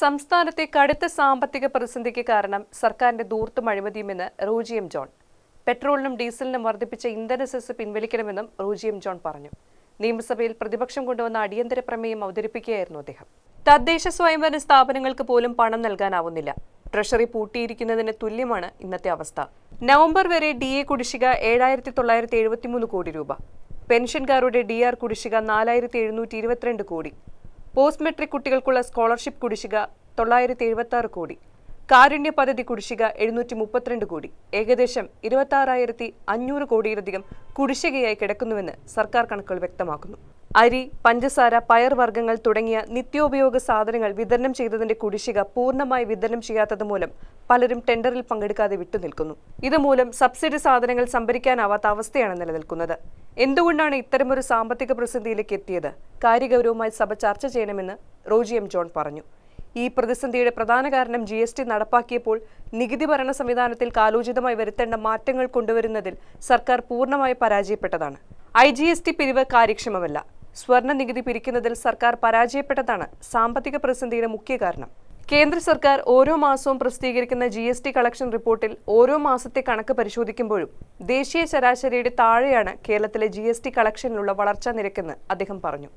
സംസ്ഥാനത്തെ കടുത്ത സാമ്പത്തിക പ്രതിസന്ധിക്ക് കാരണം സർക്കാരിന്റെ ദൂർത്തും അഴിമതിയുമെന്ന് റോജിയം ജോൺ. പെട്രോളിനും ഡീസലിനും വർദ്ധിപ്പിച്ച ഇന്ധന സെസ് പിൻവലിക്കണമെന്നും റോജിയം ജോൺ പറഞ്ഞു. നിയമസഭയിൽ പ്രതിപക്ഷം കൊണ്ടുവന്ന അടിയന്തര പ്രമേയം അവതരിപ്പിക്കുകയായിരുന്നു അദ്ദേഹം. തദ്ദേശ സ്വയംഭരണ സ്ഥാപനങ്ങൾക്ക് പോലും പണം നൽകാനാവുന്നില്ല. ട്രഷറി പൂട്ടിയിരിക്കുന്നതിന് തുല്യമാണ് ഇന്നത്തെ അവസ്ഥ. നവംബർ വരെ ഡി എ കുടിശ്ശിക ഏഴായിരത്തി തൊള്ളായിരത്തി എഴുപത്തിമൂന്ന് കോടി രൂപ. പെൻഷൻകാരുടെ ഡി ആർ കുടിശ്ശിക നാലായിരത്തി എഴുന്നൂറ്റി ഇരുപത്തിരണ്ട് കോടി. പോസ്റ്റ് മെട്രിക് കുട്ടികൾക്കുള്ള സ്കോളർഷിപ്പ് കുടിശ്ശിക തൊള്ളായിരത്തി എഴുപത്തി ആറ് കോടി. കാരുണ്യ പദ്ധതി കുടിശ്ശിക എഴുന്നൂറ്റി മുപ്പത്തിരണ്ട് കോടി. ഏകദേശം ഇരുപത്തി അഞ്ഞൂറ് കോടിയിലധികം കുടിശ്ശികയായി കിടക്കുന്നുവെന്ന് സർക്കാർ കണക്കുകൾ വ്യക്തമാക്കുന്നു. അരി പഞ്ചസാര പയർ വർഗങ്ങൾ തുടങ്ങിയ നിത്യോപയോഗ സാധനങ്ങൾ വിതരണം ചെയ്തതിന്റെ കുടിശ്ശിക പൂർണമായി വിതരണം ചെയ്യാത്തത് മൂലം പലരും ടെൻഡറിൽ പങ്കെടുക്കാതെ വിട്ടുനിൽക്കുന്നു. ഇതുമൂലം സബ്സിഡി സാധനങ്ങൾ സംഭരിക്കാനാവാത്ത അവസ്ഥയാണ് നിലനിൽക്കുന്നത്. എന്തുകൊണ്ടാണ് ഇത്തരമൊരു സാമ്പത്തിക പ്രതിസന്ധിയിലേക്ക് എത്തിയത്? കാര്യഗൗരവമായി സഭ ചർച്ച ചെയ്യണമെന്ന് റോജി എം ജോൺ പറഞ്ഞു. ഈ പ്രതിസന്ധിയുടെ പ്രധാന കാരണം ജി എസ് ടി നടപ്പാക്കിയപ്പോൾ നികുതി ഭരണ സംവിധാനത്തിൽ കാലോചിതമായി വരുത്തേണ്ട മാറ്റങ്ങൾ കൊണ്ടുവരുന്നതിൽ സർക്കാർ പൂർണമായി പരാജയപ്പെട്ടതാണ്. ഐ ജി എസ് ടി പിരിവ് കാര്യക്ഷമമല്ല. സ്വർണ നികുതി പിരിക്കുന്നതിൽ സർക്കാർ പരാജയപ്പെട്ടതാണ് സാമ്പത്തിക പ്രതിസന്ധിയുടെ മുഖ്യ കാരണം. കേന്ദ്ര സർക്കാർ ഓരോ മാസവും പ്രസിദ്ധീകരിക്കുന്ന ജി എസ് ടി കളക്ഷൻ റിപ്പോർട്ടിൽ ഓരോ മാസത്തെ കണക്ക് പരിശോധിക്കുമ്പോഴും ദേശീയ ശരാശരിയുടെ താഴെയാണ് കേരളത്തിലെ ജി എസ് ടി കളക്ഷനിലുള്ള വളർച്ചാ നിരക്കെന്ന് അദ്ദേഹം പറഞ്ഞു.